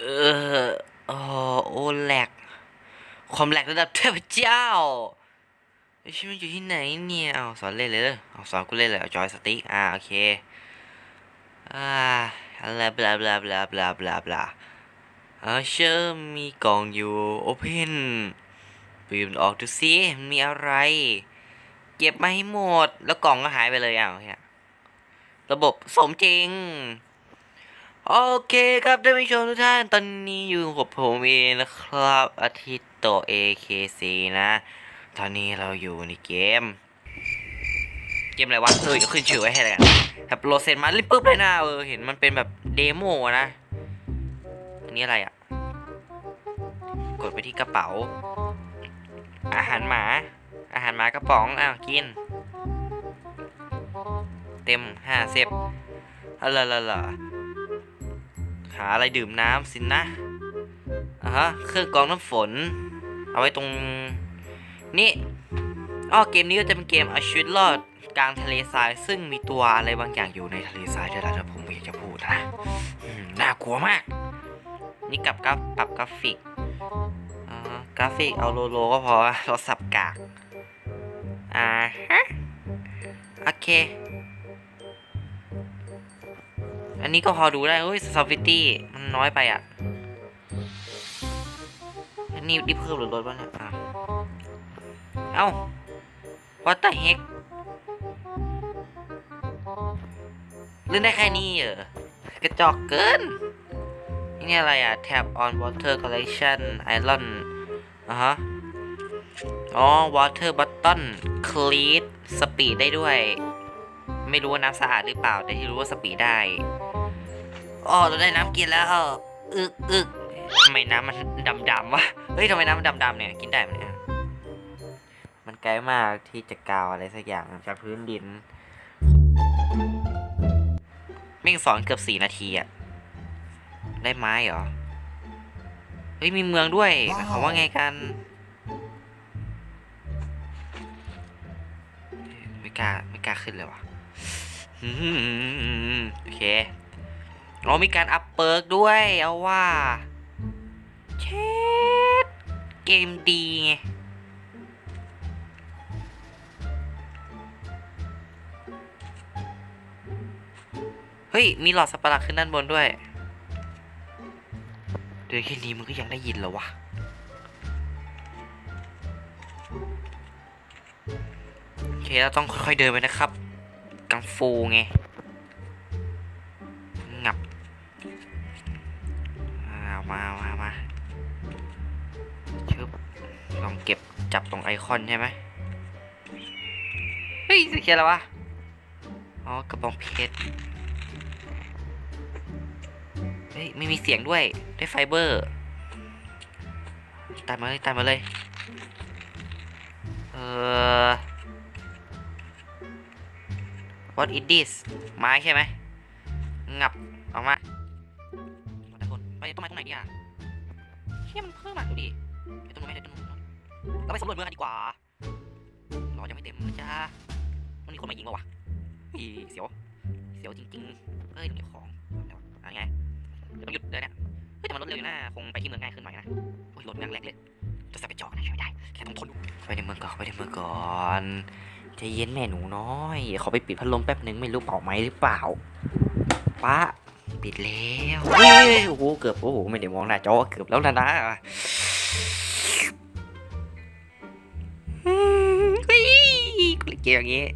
เออโอ้โอแหลกความแหลกระดับเทพเจ้าไอชิมันอยู่ที่ไหนเนี่ยเอาสอนเล่นเลยเอเอาสอนกูเล่นเลยเอาจอยสติ๊กอ่าโอเคอ่าอะไรบลาบลาบลาบลาบลาบลาเอาเชื่อมีกล่องอยู่โอเพนปีมันออกดูสิมันมีอะไร เก็บมาให้หมด แล้วกล่องก็หายไปเลยอ้าวเฮียระบบสมจริง โอเคครับท่านผู้ชมทุกท่านตอนนี้อยู่กับผมเองนะครับ อาทิตย์โต AKC นะ ตอนนี้เราอยู่ในเกม เกมอะไรวะเออเดี๋ยวขึ้นชื่อไว้ให้เลยกันแบบโหลดเสร็จมารีบปุ๊บเลยนะเออเห็นมันเป็นแบบเดโมนะอันนี้อะไรอะ กดไปที่กระเป๋า อาหารหมา อาหารหมากระป๋องอ้าวกิน เต็มห้าเซฟอะไรล่ะล่ะ หาอะไรดื่มน้ำสินนะอะฮะเครื่องกรองน้ำฝน เอาไว้ตรงนี่อ้อเกมนี้ก็จะเป็นเกมเอาชีวิตรอดกลางทะเลทราย ซึ่งมีตัวอะไรบางอย่างอยู่ในทะเลทรายด้วยนะผมไม่อยากจะพูดนะน่ากลัวมาก นี่กับกราฟปรับกราฟิกอ่ากราฟิกเอาโลโลก็พอเราสับกากอ่าฮะโอเค อันนี้ก็พอดูได้เฮ้ยซอฟฟิตี้มันน้อยไปอะ อันนี้ดิเพิ่มหรือลดวะเนี่ยอะเอ้า what the heck เล่นได้แค่นี้เหรอกระจอกเกิน นี่อะไรอะ tab on water collection iron อะฮะ อ๋อ water button clean speed ได้ด้วย ไม่รู้ว่าน้ำสะอาดหรือเปล่า แต่ที่รู้ว่าสปีดได้ อ๋อเราได้น้ำกินแล้วอึกอึกทำไมน้ำมันดำดำๆวะ เฮ้ยทำไมน้ำมันดำดำๆเนี่ย กินได้ไหมเนี่ย มันไกลมากที่จะกาวอะไรสักอย่างจากพื้นดินไม่งสอนเกือบสี่นาทีอะได้ไม้เหรอ เฮ้ยมีเมืองด้วยหมายความว่าไงกันไม่กล้าไม่กล้าขึ้นเลยวะโอเค เรามีการอัพเปิร์กด้วย เอาว่า เช็ดเกมดีไงเฮ้ย มีหลอดสับประหลาดขึ้นด้านบนด้วยเดินแค่นี้มึงก็ยังได้ยินเหรอวะ โอเค เราต้องค่อยๆเดินไปนะครับ กังฟูไง ลองเก็บจับตรงไอคอนใช่ไหมเฮ้ยสีเขียวอะไรวะ อ๋อกระบองเพชร เฮ้ยไม่มีเสียงด้วย ได้ไฟเบอร์ ตามมาเลยตามมาเลย เออ what is this ไม้ใช่ไหม งับ เราไปสำรวจเมืองกันดีกว่ารอยังไม่เต็มนะจ๊ะมันมีคนมายิงมาวะอีเสียว เสียวจริงๆเฮ้ยเก็บของอะไรไงเดี๋ยวต้องหยุดเลยเนี่ยเฮ้ยแต่มันรถเร็วอยู่นะคงไปที่เมืองง่ายขึ้นหน่อยนะโอ้ยรถเมืองแรงเลยจะใส่ไปจอดนะช่วยไม่ได้แค่ต้องทนดูไปในเมืองก่อนไปในเมืองก่อนใจเย็นแม่หนูน้อยขอไปปิดพัดลมแป๊บนึงไม่รู้เป่าไหมหรือเปล่าป้าปิดแล้วเฮ้ยโอ้โหเกือบโอ้โหไม่ได้มองหน้าจอเกือบแล้วนะนะ เกี่ยวอย่างงี้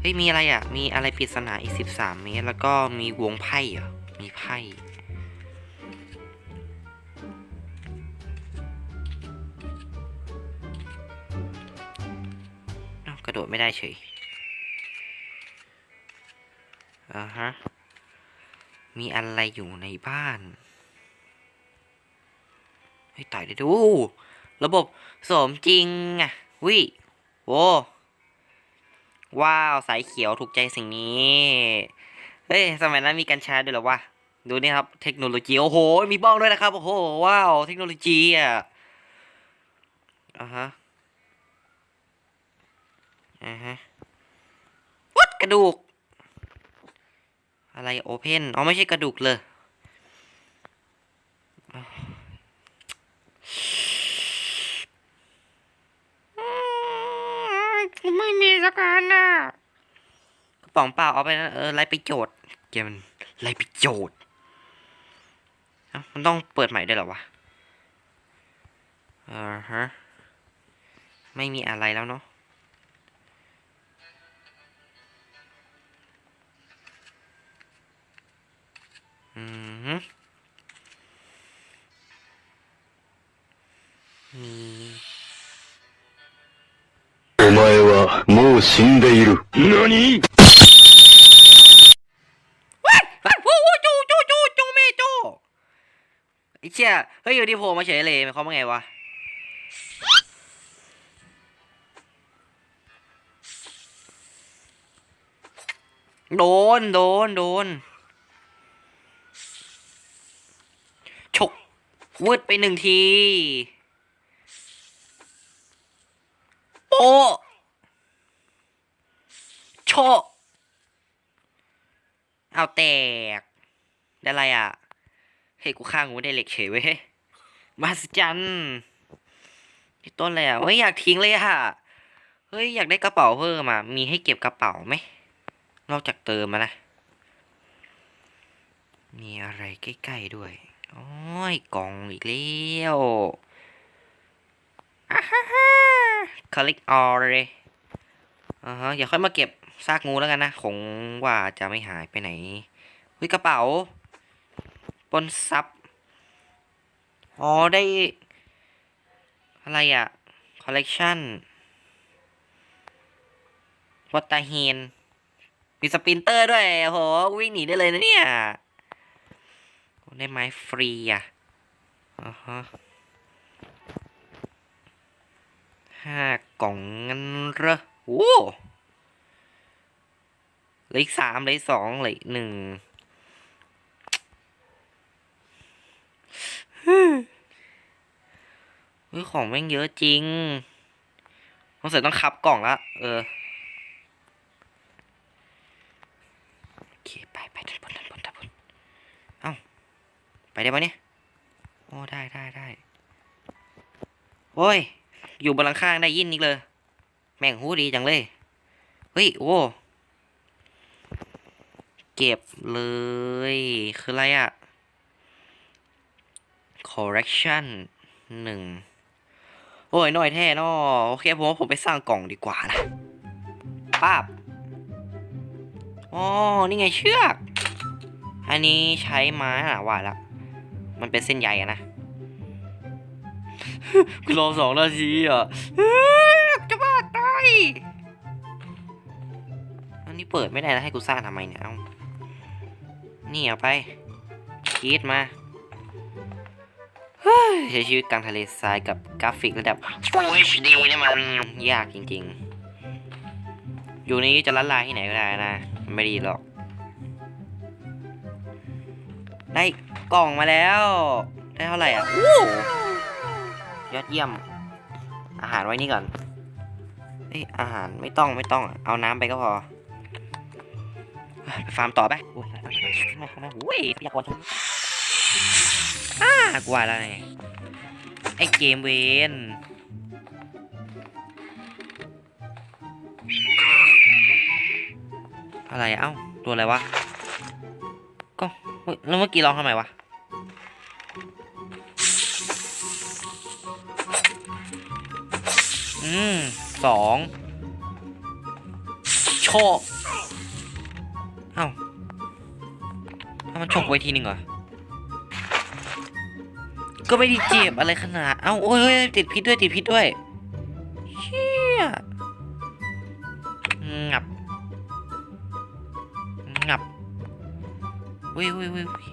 เฮ้ยมีอะไรอะ มีอะไรปริศนาอีกสิบสามเมตร แล้วก็มีวงไพ่เหรอ มีไพ่เอ้ากระโดดไม่ได้เฉยอ่าฮะ มีอะไรอยู่ในบ้านให้ตายได้ดู ระบบสมจริงอะวิโว ว้าวสายเขียวถูกใจสิ่งนี้ เฮ้ยสมัยนั้นมีกัญชาด้วยหรอวะ ดูนี่ครับ เทคโนโลยีโอ้โห มีบ้องด้วยนะครับ โอ้โห ว้าว เทคโนโลยีอะอะฮะอะฮะวัดกระดูก อะไรโอเพนอ๋อไม่ใช่กระดูกเลยไม่มี สักอันน่ะกระป๋องเปล่าเอาไปนะเออไรประโยชน์เกมมันไรประโยชน์มันต้องเปิดใหม่ได้หรอวะอ่าฮะไม่มีอะไรแล้วเนาะอืมมี もう死んでいる。何 ว้ายว้ายโอ้โหจูจูจูจูเมจูไอ้เชี่ยเฮ้ยอยู่ดีโผล่มาเฉยเลยหมายความว่าไงวะ โดน โดน โดน ฉกวืดไปหนึ่งที โปะ โชเอาแตก ได้อะไรอะ เฮ้ยกูฆ่างูได้เหล็กเฉยเว้ยมาสจันนี่ต้นอะไรอะเฮ้ยอยากทิ้งเลยอะ เฮ้ยอยากได้กระเป๋าเพิ่มอะ มีให้เก็บกระเป๋าไหม นอกจากเติมมานะมีอะไรใกล้ๆด้วยโอ้ยกล่องอีกแล้วอ่าฮ่าฮ่าคลิกออเลยอ่าฮะอย่าค่อยมาเก็บซากงูแล้วกันนะคงว่าจะไม่หายไปไหนเฮ้ยกระเป๋าปนซับอ๋อได้ อะไรอะคอลเลกชันวัตตาเฮนมีสปินเตอร์ด้วยโอ้โหวิ่งหนีได้เลยนะเนี่ยได้ไม้ฟรีอะอ่าฮะห้ากล่องงั้นเหรอโอ้ เหลืออีกสามเหลือสองเหลือหนึ่งเฮ้ยของแม่งเยอะจริงสงสัยต้องคับกล่องละเออโอเคไปไปด้านบนด้านบนด้านบนเอ้าไปได้ปะเนี่ยโอ้ได้ได้ได้โอ้ยอยู่บนหลังคางได้ยินอีกเลย แม่งหูดีจังเลย เฮ้ย โอ้ ก็บเลย คืออะไรอะ correction หนึ่งโอ้ยน่อยแท้เนอโอเคผมว่าผมไปสร้างกล่องดีกว่านะป้าบอ๋อนี่ไงเชือก อันนี้ใช้ไม้อะว่าล้วมันเป็นเส้นใยอะนะรอสองนาทีอะจะบ้าตายอันนี้เปิดไม่ได้แล้วให้กูสร้างทำไมเนี่ยเอ้า นี่เอาไปคิดมาเฮ้ยใช้ชีวิตกลางทะเลทรายกับกราฟิกระดับ Full HD เนี่ยมันยากจริงๆ อยู่นี้จะละลายที่ไหนก็ได้นะ ไม่ดีหรอก ได้กล่องมาแล้ว ได้เท่าไหร่อะอู้ยอดเยี่ยม อาหารไว้นี่ก่อนเอ้ยอาหารไม่ต้องไม่ต้อง เอาน้ำไปก็พอ ไปฟาร์มต่อไปโอ้ย มามาโอ้ยพยากรณ์ฉันอ้ากว่าแล้วไงไอเกมเวนอะไรอะเอ้าตัวอะไรวะก็แล้วเมื่อกี้ร้องทำไมวะอืมสองโชก มันชกไว้ทีหนึ่งเหรอ ก็ไม่ได้เจ็บอะไรขนาด เอ้าโอ้ยเฮ้ยติดพิษด้วยติดพิษด้วยเชี่ยงับ งับว้ยเว้ยเว้ยเว้ย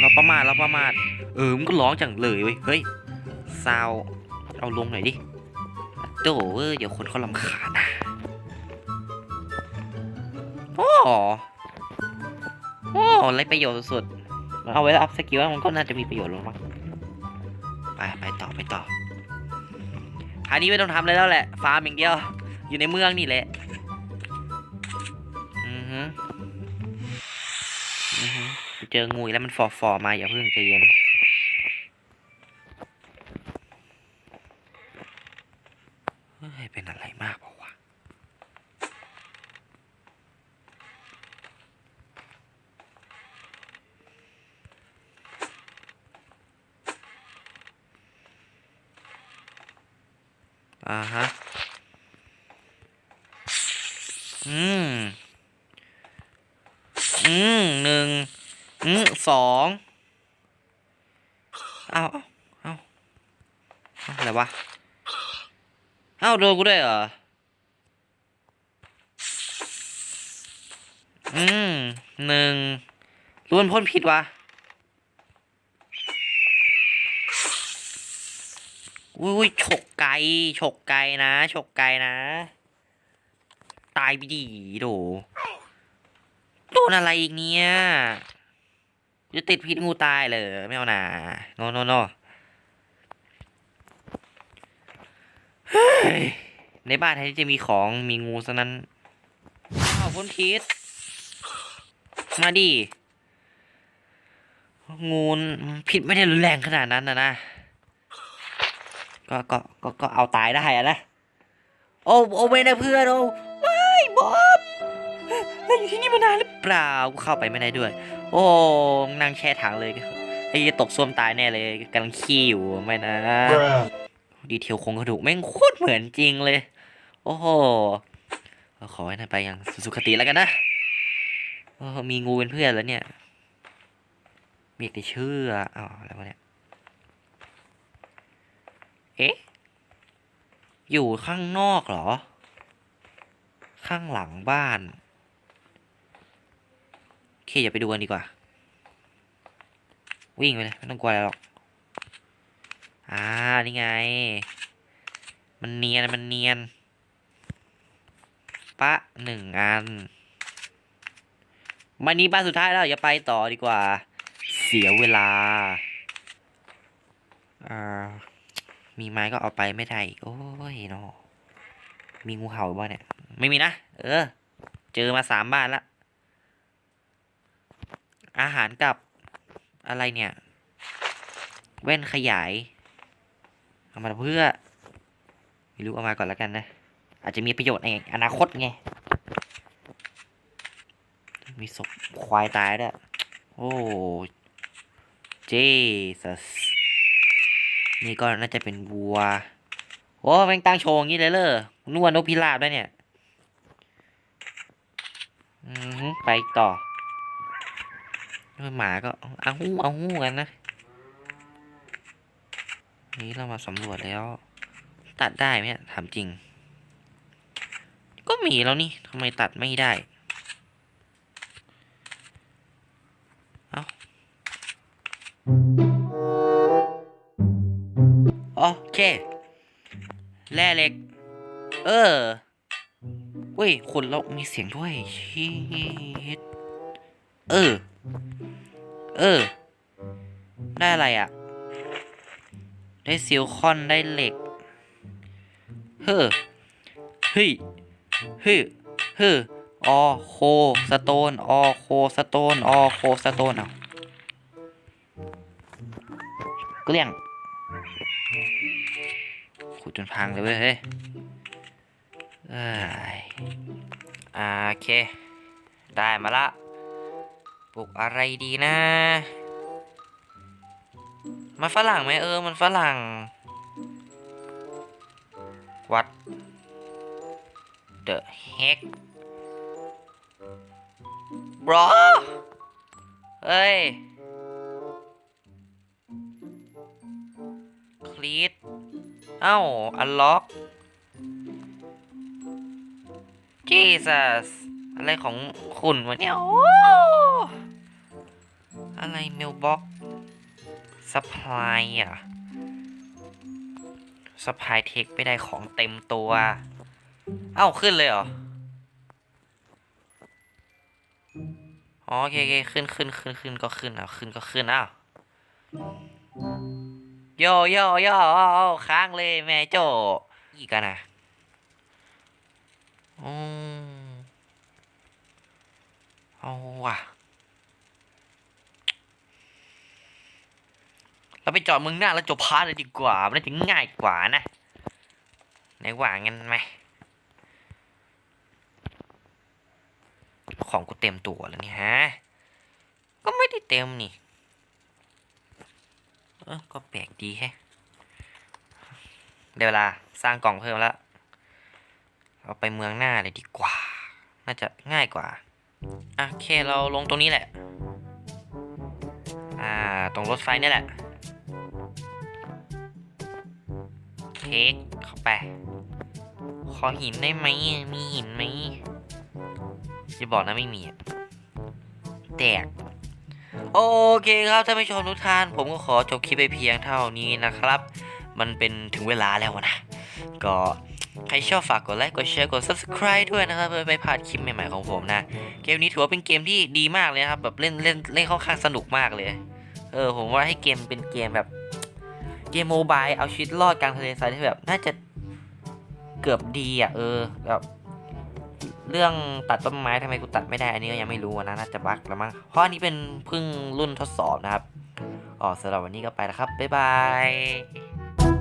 เราประมาทเราประมาท เออมันก็ร้องจังเลยเว้ย เฮ้ยซาวเอาลงหน่อยดิโตเว้ยเดี๋ยวคนเขาลำคาญนะโอ้ ของไรประโยชน์สุดๆมันเอาไว้อัพสกิลมันก็น่าจะมีประโยชน์ลงมั้งไปไปต่อไปต่อคราวนี้ไม่ต้องทำอะไรแล้วแหละ ฟาร์มอย่างเดียว อยู่ในเมืองนี่แหละ อือฮึอือฮึเจองูแล้วมันฟอฟอมาอย่าเพิ่งใจเย็น เฮ้ย เป็นอะไรมากเปล่าวะ อ่าฮะ อืม อืมหนึ่งอืมสองเอาเอาเอาอะไรวะเอาโดนกูด้วยเหรอ อืมหนึ่งล้วนพ่นผิดวะ อุ้ยอุ้ยฉกไกฉกไกนะฉกไกนะ ตายไปดีโดโดนอะไรอีกเนี่ยจะติดพิษงูตายเลยไม่เอานาโนโนโนในบ้านแทนที่จะมีของมีงูซะนั้นอ้าวพ่นพิษมาดิงูนผิดไม่ได้รุนแรงขนาดนั้นนะนะ ก็ก็ก็ก็เอาตายได้อะนะ โอ้โอเวนนะเพื่อนโอ้ไม่บอบเราอยู่ที่นี่มานานหรือเปล่ากูเข้าไปไม่ได้ด้วย โอ้นั่งแช่ถังเลยไอ้ตกส้วมตายแน่เลยกำลังขี้อยู่ไม่นะดีเทลโครงกระดูกแม่งโคตรเหมือนจริงเลย โอ้โหขอให้นายไปอย่างสุขติแล้วกันนะเออมีงูเป็นเพื่อนแล้วเนี่ยมีแต่เชื่ออ้าวอะไรวะเนี่ย เอ๊ะ อยู่ข้างนอกเหรอ ข้างหลังบ้าน โอเคอย่าไปดูกันดีกว่า วิ่งไปเลย ไม่ต้องกลัวอะไรหรอก อ่า นี่ไง มันเนียน มันเนียน ปะหนึ่งอันวันนี้บ้านสุดท้ายแล้วอย่าไปต่อดีกว่า เสียเวลา อ่า มีไม้ก็เอาไปไม่ได้ โอ้ยนาะมีงูเห่าบ้างเนี่ย ไม่มีนะ เออ เจอมาสามบ้านละ อาหารกับอะไรเนี่ย แว่นขยาย เอามาเพื่อ ไม่รู้เอามาก่อนแล้วกันนะ อาจจะมีประโยชน์ในอนาคตไง มีศพควายตายด้วย โอ้ เจสัส นี่ก็น่าจะเป็นวัวโอ้แม่งตั้งโชว์อย่างนี้เลยเลยนว่านกพิราบได้เนี่ย อือไปต่อหมาก็เอาหู้เอาหู้กันนะ นี่เรามาสำรวจแล้ว ตัดได้ไหมถามจริง ก็มีแล้วนี่ทำไมตัดไม่ได้โอ อเค แร่เหล็ก เออเว้ยคนเรามีเสียงด้วยชิดเออ เออ ได้อะไรอะ ได้ซิลคอนได้เหล็ก เฮ้อเฮ้ยเฮ้ยเฮ้อออโคสโตนออโคสโตนออโคสโตนเอาเกลี้ยง ขุดจนพังเลยเว้ยเฮ้ยเอ้ยอ่าโอเค ได้มาละปลูกอะไรดีนะ มันฝรั่งไหมเออ มันฝรั่ง What the heck bro เฮ้ย คลีด เอ้า อันล็อก Jesus อะไรของคุณวะเนี่ยอะไรเมลบ็อกสปายอะสปายเทคไม่ได้ของเต็มตัว เอ้า ขึ้นเลยเหรออ๋อโอเคโอเคขึ้นขึ้นขึ้นขึ้นก็ขึ้นอะขึ้นก็ขึ้นอ้าว โยโยโยค้างเลยแม่โจอีกกันนะอืมเอาว่ะเราไปจอดมืองหน้าแล้วจบพาร์ทเลยดีกว่า มันจะง่ายกว่านะไหนว่างั้นไหมของกูเต็มตัวแล้วนี่ฮะ ก็ไม่ได้เต็มนี่ เออก็แปลกดีแฮะได้เวลาสร้างกล่องเพิ่มแล้วเราไปเมืองหน้าเลยดีกว่า น่าจะง่ายกว่าอะโอเคเราลงตรงนี้แหละ อ่า ตรงรถไฟนี่แหละเค้กเข้าไป ขอหินได้ไหม มีหินไหมจะบอกนะไม่มี แตก โอเคครับท่านผู้ชมทุกท่าน ผมก็ขอจบคลิปไปเพียงเท่านี้นะครับ มันเป็นถึงเวลาแล้วนะ ก็ใครชอบฝากกดไลค์กดแชร์กด subscribe ด้วยนะครับเพื่อไม่พลาดคลิปใหม่ๆของผมนะ เกมนี้ถือว่าเป็นเกมที่ดีมากเลยครับแบบเล่นเล่นเล่นค่อนข้างสนุกมากเลย เออผมว่าให้เกมเป็นเกมแบบเกมโมบายเอาชีวิตรอดกลางทะเลทรายที่แบบน่าจะเกือบดีอะเออแบบ เรื่องตัดต้นไม้ทำไมกูตัดไม่ได้ อันนี้ก็ยังไม่รู้นะน่าจะบั๊กแล้วมั้งเพราะอันนี้เป็นพึ่งรุ่นทดสอบนะครับอ๋อสำหรับวันนี้ก็ไปแล้วครับบ๊ายบาย